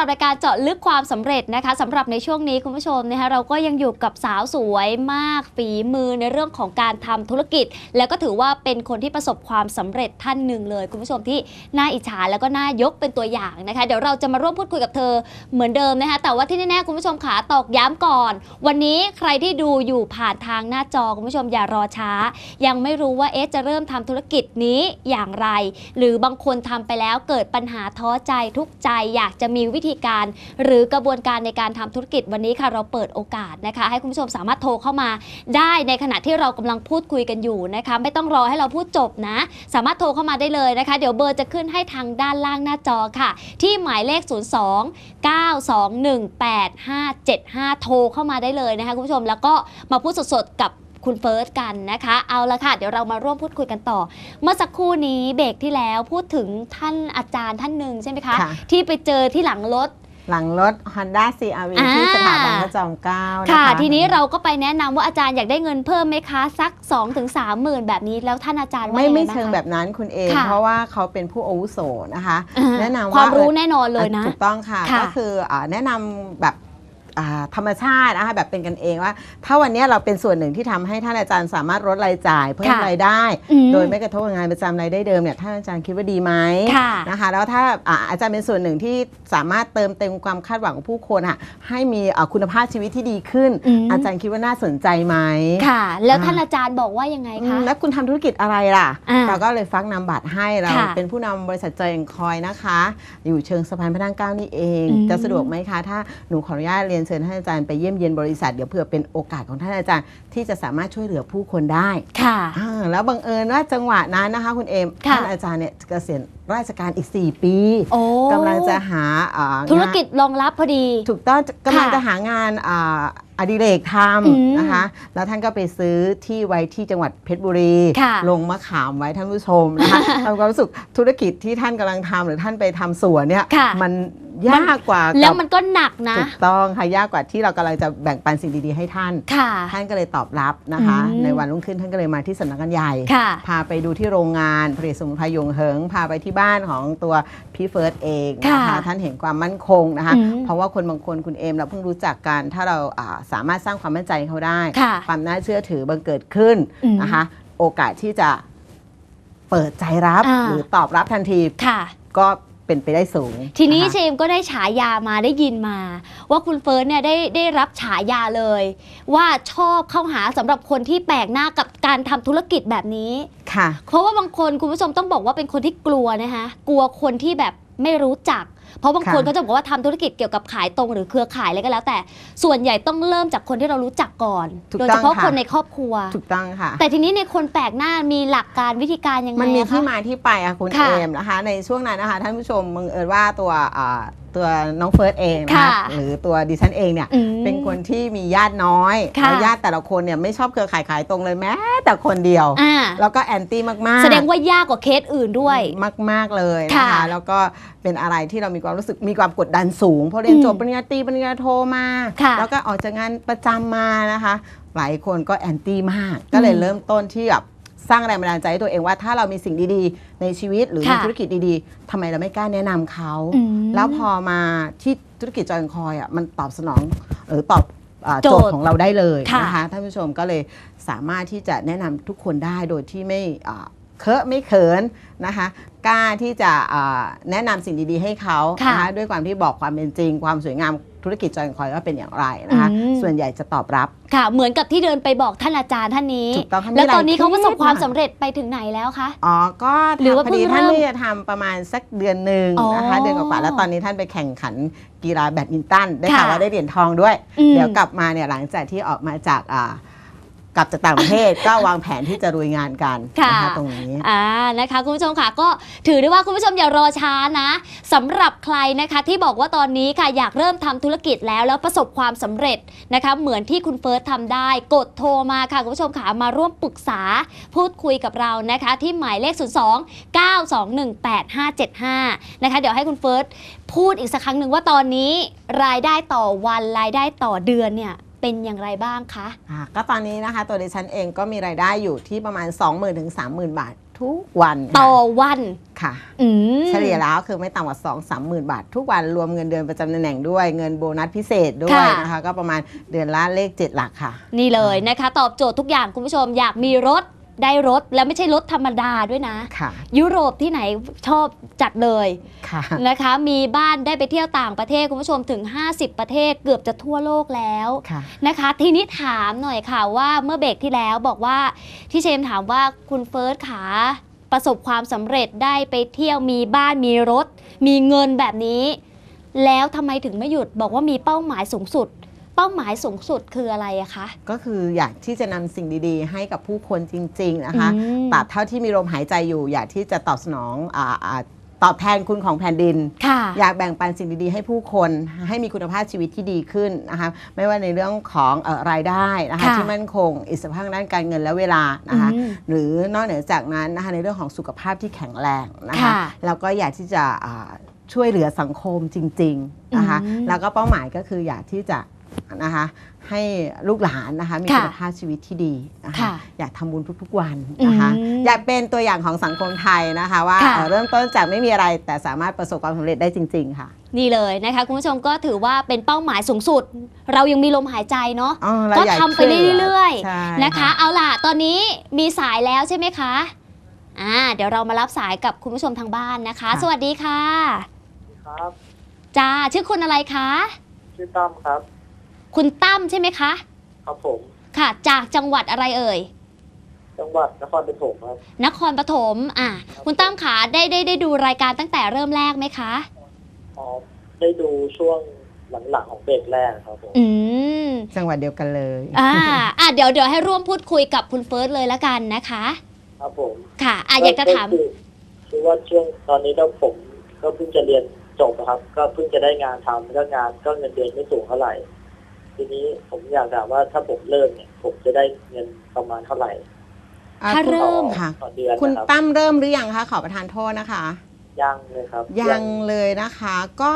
รับรายการเจาะลึกความสำเร็จนะคะสำหรับในช่วงนี้คุณผู้ชมนะคะเราก็ยังอยู่กับสาวสวยมากฝีมือในเรื่องของการทำธุรกิจ แล้วก็ถือว่าเป็นคนที่ประสบความสำเร็จท่านหนึ่งเลย คุณผู้ชมที่น่าอิจฉาแล้วก็น่ายกเป็นตัวอย่างนะคะเดี๋ยวเราจะมาร่วมพูดคุยกับเธอเหมือนเดิมนะคะแต่ว่าที่แน่ๆคุณผู้ชมขาตอกย้ำก่อน วันนี้ใครที่ดูอยู่ผ่านทางหน้าจอคุณผู้ชมอย่ารอช้า ยังไม่รู้ว่าเอ๊ะจะเริ่มทำธุรกิจนี้อย่างไร หรือบางคนทำไปแล้วเกิดปัญหาท้อใจทุกใจอยากจะมีวิธีการ หรือกระบวนการในการทำธุรกิจวันนี้ค่ะเราเปิดโอกาสนะคะ ให้คุณผู้ชมสามารถโทรเข้ามาได้ในขณะที่เรากำลังพูดคุยกันอยู่นะคะไม่ต้องรอให้เราพูดจบนะ สามารถโทรเข้ามาได้เลยนะคะ เดี๋ยวเบอร์จะขึ้นให้ทางด้านล่างหน้าจอค่ะ ที่หมายเลข 02 921 8575 โทรเข้ามาได้เลยนะคะคุณผู้ชมแล้วก็มาพูดสดๆกับ คุณเฟิร์สกันนะคะ เอาละค่ะ เดี๋ยวเรามาร่วมพูดคุยกันต่อ เมื่อสักครู่นี้เบรกที่แล้วพูดถึงท่านอาจารย์ท่านหนึ่งใช่ไหมคะค่ะที่ไปเจอที่หลังรถหลังรถ Honda CRV อ่าที่สถาบันพระจอมเกล้านะคะค่ะ ทีนี้เราก็ไปแนะนำว่าอาจารย์อยากได้เงินเพิ่มไหมคะ สัก 2-3ถึงหมื่นแบบนี้แล้วท่านอาจารย์ว่าไม่ยังงไม่บ้าเชิงคะแบบนั้นคุณเองค่ะเพราะว่าเขาเป็นผู้อาวุโสนะคะอ่าแนะนำว่าความรู้เออแน่นอนเลยนะ ถูกต้องค่ะค่ะก็คืออ่าแนะนำแบบอ่า ธรรมชาตินะคะแบบเป็นกันเองว่า ถ้าวันนี้เราเป็นส่วนหนึ่งที่ทำให้ท่านอาจารย์สามารถลดรายจ่ายเพิ่มค่ะรายได้อืมโดยไม่กระทบกับงานประจำรายได้เดิมเนี่ยท่านอาจารย์คิดว่าดีไหมค่ะนะคะแล้วถ้าอ่าอาจารย์เป็นส่วนหนึ่งที่สามารถเติมเต็มความคาดหวังของผู้คนอะให้มีอ่าคุณภาพชีวิตที่ดีขึ้นอืมอาจารย์คิดว่าน่าสนใจไหมค่ะ แล้วอ่าท่านอาจารย์บอกว่ายังไงอืคะมแล้วคุณทำธุรกิจอะไรล่ะอ่าเราก็เลยฟักนำบัตรให้เราค่ะเป็นผู้นำบริษัทจอยแอนคอยนะคะ อยู่เชิงสะพานพระนั่งเกล้านี่เองอืมจะสะดวกไหมคะถ้าหนูขออนุญาตเรียนเชิญท่านอาจารย์ไปเยี่ยมเยียนบริษัทเดี๋ยวเผื่อเป็นโอกาสของท่านอาจารย์ ที่จะสามารถช่วยเหลือผู้คนได้ค่ะอ่าแล้วบังเอิญว่าจังหวะนั้นนะคะคุณเอมค่ะ ท่านอาจารย์เนี่ยเกษียณราชการอีก 4 ปีโอ้กำลังจะหาอ่าธุรงานกิจรองรับพอดี ถูกต้องกำลังค่ะจะหางานอ่าอดิเรกทอืมำนะคะ แล้วท่านก็ไปซื้อที่ไว้ที่จังหวัดเพชรบุรี ค่ะลงมะขามไว้ท่านผู้ชมนะคะ ทำความรู้สึกธุรกิจที่ท่านกำลังทำหรือท่านไปทำสวนเนี่ยค่ะ มัน ยากกว่าแล้วกับมันก็หนักนะถูกต้องค่ะยากกว่าที่เรากำลังจะแบ่งปันสิ่งดีๆให้ท่านค่ะท่านก็เลยตอบรับนะคะอืมในวันรุ่งขึ้นท่านก็เลยมาที่สำนักงานใหญ่ค่ะพาไปดูที่โรงงานผลิตสมุนไพรยงเหิง พาไปที่บ้านของตัวพี่เฟิร์สเองนะคะค่ะท่านเห็นความมั่นคงนะคะอืมเพราะว่าคนบางคนคุณเอมเราเพิ่งรู้จักกัน ถ้าเราอ่าสามารถสร้างความมั่นใจให้เขาได้ค่ะความน่าเชื่อถือบังเกิดขึ้นอืมนะคะ โอกาสที่จะเปิดใจรับอ่าหรือตอบรับทันทีค่ะก็ เป็นไปได้สูง ทีนี้ะคะเชมก็ได้ฉายามาได้ยินมา ว่าคุณเฟิร์สเนี่ยได้ได้รับฉายาเลย ว่าชอบเข้าหาสำหรับคนที่แปลกหน้ากับการทำธุรกิจแบบนี้ค่ะ เพราะว่าบางคนคุณผู้ชมต้องบอกว่าเป็นคนที่กลัวนะคะกลัวคนที่แบบไม่รู้จัก เพราะบางคนค่ะก็จะบอกว่าทำธุรกิจเกี่ยวกับขายตรงหรือเครือข่ายอะไรก็แล้ว แต่ส่วนใหญ่ต้องเริ่มจากคนที่เรารู้จักก่อนถูกโดยต้เฉองพาะค่ะคนในครอบครัวถูกต้องค่ะ แต่ทีนี้ในคนแปลกหน้ามีหลักการวิธีการยังไงมันมีอะคะที่มาที่ไปอะคุณค่ะเอมนะคะ ในช่วงนั้นนะคะท่านผู้ชมมึงเอิญว่าตัวอ่าตัวน้องเฟิร์สเองนะค่ะคะหรือตัวดิฉันเองเนี่ย อืมเป็นคนที่มีญาติน้อยค่ะ แล้วญาติแต่ละคนเนี่ยไม่ชอบเครือข่ายขายตรงเลยแม้แต่คนเดียว อ่าแล้วก็แอนตี้มากๆ แสดงว่ายากกว่าเคสอื่นด้วย มากมาก ๆ เลยนะค่ะคะแล้วก็เป็นอะไรที่เรามีความรู้สึกมีความกดดันสูง เพราะเรียนอืมจบปริญญาตรีปริญญาโทมา ค่ะแล้วก็ออกจากงานประจำมานะคะ หลายคนก็แอนตี้มาก ก็เลยอืมเริ่มต้นที่แบบ สร้างแรงบันดาลใจให้ตัวเองว่าถ้าเรามีสิ่งดีๆ ในชีวิตหรือในค่ะธุรกิจดีๆทำไมเราไม่กล้าแนะนำเขา อืมแล้วพอมาที่ธุรกิจจอยคอยอะมันตอบสนองหรือตอบอ่าโจโจทย์ทย์ของเราได้เลยค่ะ นะคะท่านผู้ชมก็เลยสามารถที่จะแนะนำทุกคนได้โดยที่ไม่อ่าเคอะไม่เขินนะคะกล้าที่จะอ่าแนะนำสิ่งดีๆ ให้เขาค่ะ นะคะด้วยความที่บอกความเป็นจริง ความสวยงาม ธุรกิจจอยคอยว่าเป็นอย่างไรนะคะอืม ส่วนใหญ่จะตอบรับ ค่ะ เหมือนกับที่เดินไปบอกท่านอาจารย์ท่านนี้ ถูกต้องค่ะแล้วตอนนี้มีหลายเขาประสบความเคสสำเร็จไปถึงไหนแล้วคะ อ๋อก็หรือว่าพอดีเพิ่งท่านเริ่มนี่จะทำประมาณสักเดือนหนึ่งอ๋อนะคะเดือนกว่าๆแล้วตอนนี้ท่านไปแข่งขันกีฬาแบดมินตันได้ข่าวค่ะว่าได้เหรียญทองด้วย อืม เดี๋ยวกลับมาเนี่ยหลังจากที่ออกมาจากอ่า กลับจากต่างประเทศ ก็วางแผนที่จะรุยงานกันค่ะนะคะตรงนี้ อ่านะคะคุณผู้ชมค่ะก็ถือได้ว่าคุณผู้ชมอย่ารอช้านะสำหรับใครนะคะที่บอกว่าตอนนี้ค่ะอยากเริ่มทำธุรกิจแล้วแล้วประสบความสำเร็จนะคะเหมือนที่คุณเฟิร์สทำได้กดโทรมาค่ะคุณผู้ชมค่ะมาร่วมปรึกษาพูดคุยกับเรานะคะ ที่หมายเลข 02 921 8575นะคะเดี๋ยวให้คุณเฟิร์สพูดอีกสักครั้งหนึ่งว่าตอนนี้รายได้ต่อวันรายได้ต่อเดือนเนี่ย เป็นอย่างไรบ้างคะอ่าก็ตอนนี้นะคะตัวดิฉันเองก็มีรายได้อยู่ที่ประมาณ 20,000ถึง30,000 บาททุกวันต่อค่ะวันค่ะ อืมเฉลี่ยแล้วคือไม่ต่ำกว่า 2 3หมื่นบาท ทุกวันรวมเงินเดือนประจำตำแหน่งด้วยเงินโบนัสพิเศษด้วยค่ะนะคะ ก็ประมาณเดือนละเลข 7 หลักค่ะ นี่เลยนะคะ ตอบโจทย์ทุกอย่างคุณผู้ชมอยากมีรถ ได้รถแล้วไม่ใช่รถธรรมดาด้วยนะ ค่ะยุโรปที่ไหนชอบจัดเลยค่ะ นะคะ มีบ้านได้ไปเที่ยวต่างประเทศคุณผู้ชมถึง 50 ประเทศเกือบจะทั่วโลกแล้วค่ะ นะคะ ทีนี้ถามหน่อยค่ะว่าเมื่อเบรกที่แล้วบอกว่าที่เชมถามว่าคุณเฟิร์สขาประสบความสำเร็จได้ไปเที่ยวมีบ้านมีรถ มีเงินแบบนี้ แล้วทำไมถึงไม่หยุดบอกว่ามีเป้าหมายสูงสุดเป้าหมายสูงสุดคืออะไรอะคะ ก็คืออยากที่จะนำสิ่งดีๆ ให้กับผู้คนจริง ๆ นะคะอืมตราบเท่าที่มีลมหายใจอยู่ อยากที่จะตอบสนองอาอ่าตอบแทนคุณของแผ่นดินค่ะอยากแบ่งปันสิ่งดีๆ ให้ผู้คนให้มีคุณภาพชีวิตที่ดีขึ้นนะคะไม่ว่าในเรื่องของเออรายได้นะคะค่ะที่มั่นคง อิสรภาพทางด้านการเงินและเวลานะคะอืมหรือนอกเหนือจากนั้นนะคะในเรื่องของสุขภาพที่แข็งแรงนะคะค่ะแล้วก็อยากที่จะอ่าช่วยเหลือสังคมจริง ๆนะคะอืมแล้วก็เป้าหมายก็คืออยากที่จะ นะคะให้ลูกหลานนะคะมีค่ะคุณภาพชีวิตที่ดีนะคะค่ะอยากทำบุญทุกๆวันนะคะอืมอยากเป็นตัวอย่างของสังคมไทยนะคะว่าค่ะเอ่อเริ่มต้นจากไม่มีอะไรแต่สามารถประสบความสำเร็จได้จริง ๆ ค่ะ นี่เลยนะคะคุณผู้ชมก็ถือว่าเป็นเป้าหมายสูงสุด เรายังมีลมหายใจเนาะอ๋อเราก็อยากทำไปเรื่อยใช่ๆนะคะ เอาล่ะตอนนี้มีสายแล้วใช่ไหมคะอ่าเดี๋ยวเรามารับสายกับคุณผู้ชมทางบ้านนะคะ สวัสดีค่ะครับจ้าชื่อคุณอะไรคะชื่อตั้มครับ คุณตั้มใช่ไหมคะ ครับผม ค่ะ จากจังหวัดอะไรเอ่ย จังหวัดนครปฐมครับ นครปฐม อะ คุณตั้มขาได้ได้ได้ดูรายการตั้งแต่เริ่มแรกไหมคะ อ๋อ ได้ดูช่วงหลังๆของเบรกแรกครับผม อืม จังหวัดเดียวกันเลย อ่า อะเดี๋ยวเดี๋ยวให้ร่วมพูดคุยกับคุณเฟิร์สเลยละกันนะคะ ครับผมค่ะ อะอยากจะถาม คือคือว่าช่วงตอนนี้ก็ผมก็เพิ่งจะเรียนจบนะครับ ก็เพิ่งจะได้งานทำก็งานก็เงินเดือนไม่สูงเท่าไหร่ ทีนี้ผมอยากถามว่าถ้าผมเริ่มเนี่ย ผมจะได้เงินประมาณเท่าไหร่อะถ้าคุณเริ่ม ค่ะ ต่อเดือนคุณนะครับตั้มเริ่มหรือยังคะขอประทานโทษนะคะ ยังเลยครับยังเลยนะคะ ก็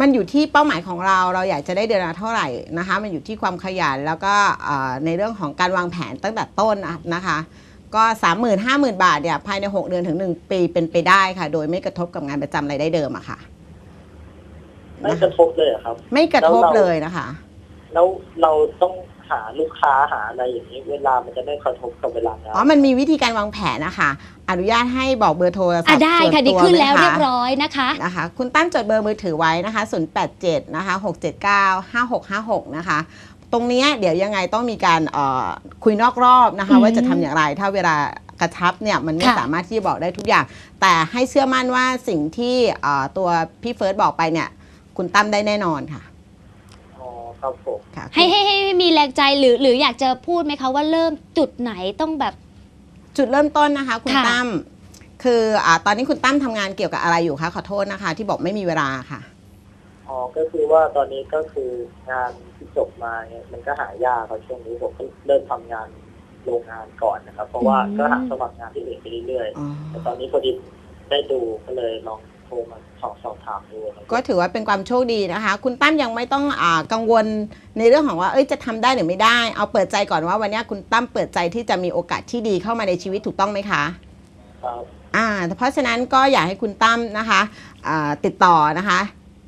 มันอยู่ที่เป้าหมายของเราเราอยากจะได้เดือนละเท่าไหร่นะคะ มันอยู่ที่ความขยันแล้วก็เอ่อในเรื่องของการวางแผนตั้งแต่ต้นอะนะคะ ก็ 3 0 0 0 0 5 0,000 บาทเนี่ยภายใน 6 เดือนถึง 1 ปีเป็นไปได้ค่ะ โดยไม่กระทบกับงานประจำรายได้เดิมอะค่ะไม่นะกคะระทบเลยเหรอครับ ไม่กระทบแล้วเราเลยนะคะ แล้วเราต้องหาลูกค้าหาอะไรอย่างนี้ เวลามันจะไม่กระทบกับเวลางานอ๋อ มันมีวิธีการวางแผนนะคะ อนุญาตให้บอกเบอร์โทรศัพอะท์ได้ส่วนค่ะดีตัวขึ้นไหมแล้วคะเรียบร้อยนะคะ นะคะ คุณตั้มจดเบอร์มือถือไว้นะคะ 087 นะคะ 679 5656 นะคะ ตรงเนี้ยเดี๋ยวยังไงต้องมีการเอ่อคุยนอกรอบนะคะ อืมว่าจะทำอย่างไร ถ้าเวลากระชับเนี่ยมันไม่ค่ะ สามารถที่จะบอกได้ทุกอย่าง แต่ให้เชื่อมั่นว่าสิ่งที่เอ่อตัวพี่เฟิร์สบอกไปเนี่ย คุณตั้มได้แน่นอนค่ะอ๋อ ครับผมค่ะให้ให้ให้ให้มีแรงใจหรือหรืออยากจะพูดไหมคะว่าเริ่มจุดไหนต้องแบบ จุดเริ่มต้นนะคะคุณค่ะ ตั้มคืออาตอนนี้คุณตั้มทำงานเกี่ยวกับอะไรอยู่คะขอโทษนะคะ ที่บอกไม่มีเวลาค่ะ อ๋อก็คือว่าตอนนี้ก็คืองานที่จบมาเนี่ยมันก็หายากครับช่วงนี้ผมก็เริ่มทำงานโรงงานก่อนนะครับ เพราะว่าอืมก็หาสมัครงานที่อื่นไปเรื่อยอ๋อๆแต่ตอนนี้พอดีได้ดูก็เลยลองโท รมาสอบสอบถามดูครับก็ถือว่าเป็นความโชคดีนะคะ คุณตั้มยังไม่ต้องอากังวลในเรื่องของว่าเอ้ยจะทำได้หรือไม่ได้ เอาเปิดใจก่อนว่าวันเนี้ยคุณตั้มเปิดใจที่จะมีโอกาสที่ดีเข้ามาในชีวิตถูกต้องไหมคะ ครับอ่าเพราะฉะนั้นก็อยากให้คุณตั้มนะคะอ่าติดต่อนะคะ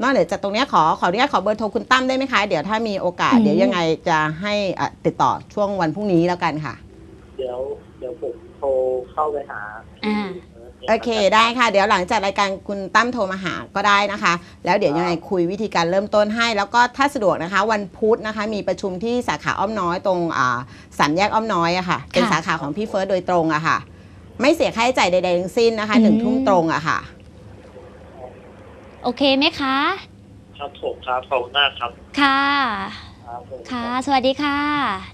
นอกเหนือจากตรงเนี้ยขอขออนุญาตขอเบอร์โทรคุณตั้มได้ไหมคะ เดี๋ยวถ้ามีโอกาส อืม เดี๋ยวยังไงจะให้อะติดต่อช่วงวันพรุ่งนี้แล้วกันค่ะ เดี๋ยวเดี๋ยวผมโทรเข้าไปหาอ่า โอเคได้ค่ะ เดี๋ยวหลังจากรายการคุณตั้มโทรมาหาก็ได้นะคะ แล้วเดี๋ยวยังไงคุยวิธีการเริ่มต้นให้ แล้วก็ถ้าสะดวกนะคะ วันพุธนะคะ มีประชุมที่สาขาอ้อมน้อยตรงอ่าสามแยกอ้อมน้อยอะค่ะ เป็นค่ะสาขาของพี่เฟิร์สโดยตรงอะค่ะ ไม่เสียค่าใช้จ่ายใดๆทั้งสิ้นนะคะหนึ่งอืมทุ่มตรงอะค่ะ โอเคไหมคะ ครับผมครับขอบคุณมากครับ ค่ะครับผมค่ะ สวัสดีค่ะ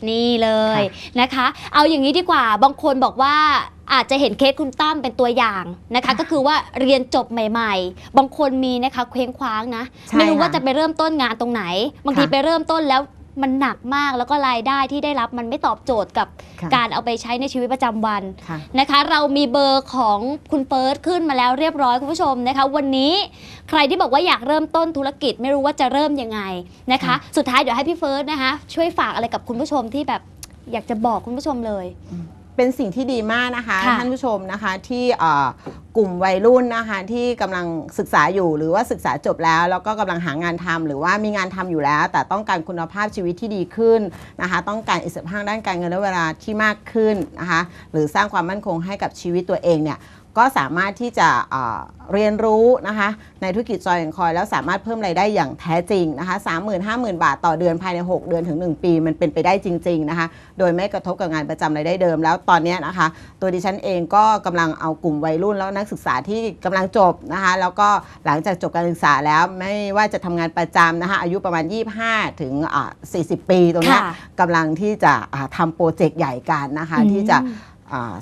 นี่เลยค่นะคะ เอาอย่างนี้ดีกว่า บางคนบอกว่า อาจจะเห็นเคสคุณตั้มเป็นตัวอย่างนะคะ ก็คือว่าเรียนจบใหม่ ๆ บางคนมีนะคะเคว้งคว้างนะใช่ไม่รู้ว่าค่จะไปเริ่มต้นงานตรงไหน บางทีค่ะไปเริ่มต้นแล้วมันหนักมากแล้วก็รายได้ที่ได้รับมันไม่ตอบโจทย์กับค่ะการเอาไปใช้ในชีวิตประจำวันค่ะนะคะ เรามีเบอร์ของคุณเฟิร์สขึ้นมาแล้วเรียบร้อยคุณผู้ชมนะคะ วันนี้ใครที่บอกว่าอยากเริ่มต้นธุรกิจไม่รู้ว่าจะเริ่มยังไงนะคะค่ะสุดท้ายเดี๋ยวให้พี่เฟิร์สนะคะ ช่วยฝากอะไรกับคุณผู้ชมที่แบบอยากจะบอกคุณผู้ชมเลย เป็นสิ่งที่ดีมากนะคะค่ะ ท่านผู้ชมนะคะที่เอ่อกลุ่มวัยรุ่นนะคะที่กำลังศึกษาอยู่หรือว่าศึกษาจบแล้ว แล้วก็กำลังหางานทำหรือว่ามีงานทำอยู่แล้ว แต่ต้องการคุณภาพชีวิตที่ดีขึ้นนะคะ ต้องการอิสรภาพด้านการเงินและเวลาที่มากขึ้นนะคะ หรือสร้างความมั่นคงให้กับชีวิตตัวเองเนี่ย ก็สามารถที่จะเอ่อเรียนรู้นะคะในธุรกิจจอยแอนคอยแล้วสามารถเพิ่มรายได้อย่างแท้จริงนะคะ30,000 50,000บาทต่อเดือนภายใน 6 เดือนถึง 1 ปี มันเป็นไปได้จริงๆนะคะโดยไม่กระทบกับงานประจำรายได้เดิม แล้วตอนเนี้ยนะคะ ตัวดิฉันเองก็กำลังเอากลุ่มวัยรุ่นแล้วนักศึกษาที่กำลังจบนะคะแล้วก็หลังจากจบการศึกษาแล้วไม่ว่าจะทำงานประจำนะคะอายุประมาณ 25 ถึงอ่า40 ปีตรงเนี้ยค่ะกำลังที่จะอ่าทำโปรเจกต์ใหญ่กันนะคะอืมที่จะอ่า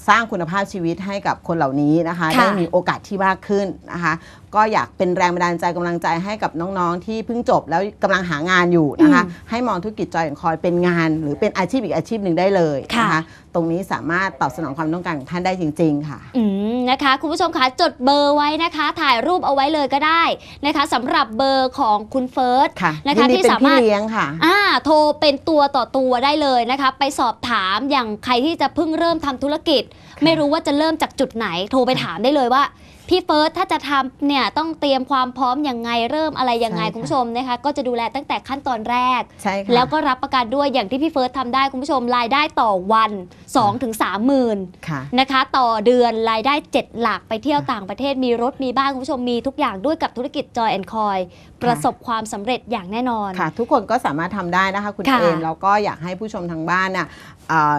สร้างคุณภาพชีวิตให้กับคนเหล่านี้นะคะค่ะได้มีโอกาสที่มากขึ้นนะคะ ก็อยากเป็นแรงบันดาลใจกำลังใจให้กับน้องๆ ที่เพิ่งจบแล้วกำลังหางานอยู่นะคะอืมให้มองธุรกิจจอยคอยเป็นงาน หรือเป็นอาชีพอีกอาชีพหนึ่งได้เลยนะค่ะคะ ตรงนี้สามารถตอบสนองความต้องการของท่านได้จริง ๆ ค่ะอืม นะคะ คุณผู้ชมคะจดเบอร์ไว้นะคะ ถ่ายรูปเอาไว้เลยก็ได้นะคะสำหรับเบอร์ของคุณเฟิร์สค่ะนะคะยินดีที่เป็นสาพี่มารถเลี้ยงค่ะอ่าโทรเป็นตัวต่อตัวได้เลยนะคะ ไปสอบถามอย่างใครที่จะเพิ่งเริ่มทำธุรกิจ ไม่รู้ว่าจะเริ่มจากจุดไหนโทรไปถามได้เลยว่า พี่เฟิร์สถ้าจะทำเนี่ยต้องเตรียมความพร้อมยังไงเริ่มอะไรยังไงใช่ค่ะคุณผู้ชมนะคะ ก็จะดูแลตั้งแต่ขั้นตอนแรก ใช่ค่ะ แล้วก็รับประกันด้วยอย่างที่พี่เฟิร์สทำได้คุณผู้ชมรายได้ต่อวัน2-3ถึง3หมื่น ค่ะ นะคะ ต่อเดือนรายได้ 7 หลักไปเที่ยวต่างประเทศมีรถมีบ้านคุณผู้ชมมีทุกอย่างด้วยกับธุรกิจ Joy and Coy ประสบความสำเร็จอย่างแน่นอน ค่ะ ทุกคนก็สามารถทำได้นะคะคุณค่ะ เอมแล้วก็อยากให้ผู้ชมทางบ้านน่ะเอ่อ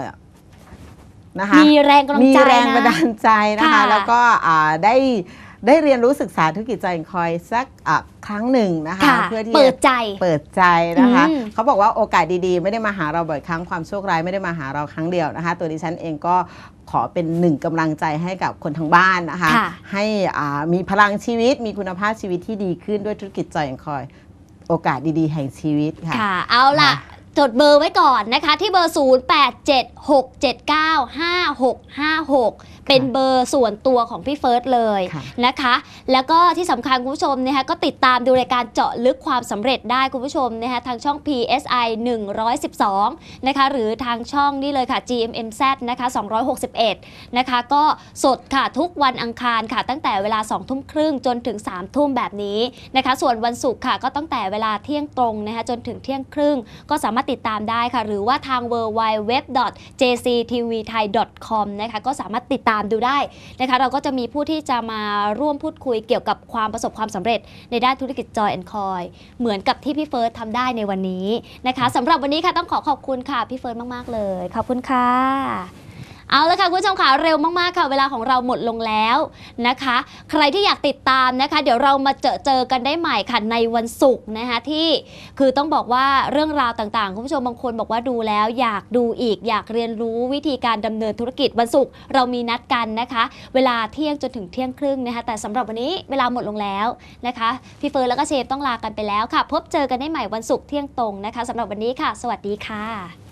นะคะมีแรงกำลังมีใจแรงนะบันดาลใจนะคะ ค่ะ แล้วก็อ่าได้ได้เรียนรู้ศึกษาธุรกิจใจคอยสักอะครั้งหนึ่งนะคะ ค่ะเพื่อที่เปิดจะใจ เปิดใจนะคะ อืม เขาบอกว่าโอกาสดีๆ ไม่ได้มาหาเราบ่อยครั้งความโชคร้ายไม่ได้มาหาเราครั้งเดียวนะคะ ตัวดิฉันเองก็ขอเป็นหนึ่งกำลังใจให้กับคนทางบ้านนะคะ ค่ะ ให้อ่ามีพลังชีวิตมีคุณภาพชีวิตที่ดีขึ้นด้วยธุรกิจจอยคอย โอกาสดีๆ แห่งชีวิตค่ะ ค่ะ เอาล่ะค่ะจดเบอร์ไว้ก่อนนะคะ ที่เบอร์0876795656 เป็นเบอร์ส่วนตัวของพี่เฟิร์สเลยค่ะ นะคะ แล้วก็ที่สำคัญคุณผู้ชมนะคะก็ติดตามดูรายการเจาะลึกความสำเร็จได้คุณผู้ชมนะคะทางช่อง PSI 112 นะคะ หรือทางช่องนี่เลยค่ะ GMMZ นะคะ 261 นะคะ ก็สดค่ะทุกวันอังคารค่ะ ตั้งแต่เวลา 2 ทุ่มครึ่งจนถึง 3 ทุ่มแบบนี้นะคะ ส่วนวันศุกร์ค่ะ ก็ตั้งแต่เวลาเที่ยงตรงนะคะจนถึงเที่ยงครึ่ง ก็สามารถติดตามได้ค่ะ หรือว่าทาง w w w j c t v t h a i c o m นะคะก็สามารถติดตามดูได้นะคะเราก็จะมีผู้ที่จะมาร่วมพูดคุยเกี่ยวกับความประสบความสำเร็จในด้านธุรกิจ Joy and Coy เหมือนกับที่พี่เฟิร์สทำได้ในวันนี้นะคะสำหรับวันนี้ค่ะต้องขอขอบคุณค่ะพี่เฟิร์สมาก ๆ เลย ขอบคุณค่ะ เอาละค่ะคุณผู้ชมค่ะเร็วมากๆค่ะ เวลาของเราหมดลงแล้วนะคะ ใครที่อยากติดตามนะคะ เดี๋ยวเรามาเจอเจอกันได้ใหม่ค่ะในวันศุกร์นะคะที่คือต้องบอกว่าเรื่องราวต่างๆ คุณผู้ชมบางคนบอกว่าดูแล้ว อยากดูอีกอยากเรียนรู้วิธีการดำเนินธุรกิจวันศุกร์เรามีนัดกันนะคะ เวลาเที่ยงจนถึงเที่ยงครึ่งนะคะแต่สำหรับวันนี้เวลาหมดลงแล้วนะคะพี่เฟิร์นแล้วก็เชฟต้องลากันไปแล้วค่ะ พบเจอกันได้ใหม่วันศุกร์เที่ยงตรงนะคะสำหรับวันนี้ค่ะ สวัสดีค่ะ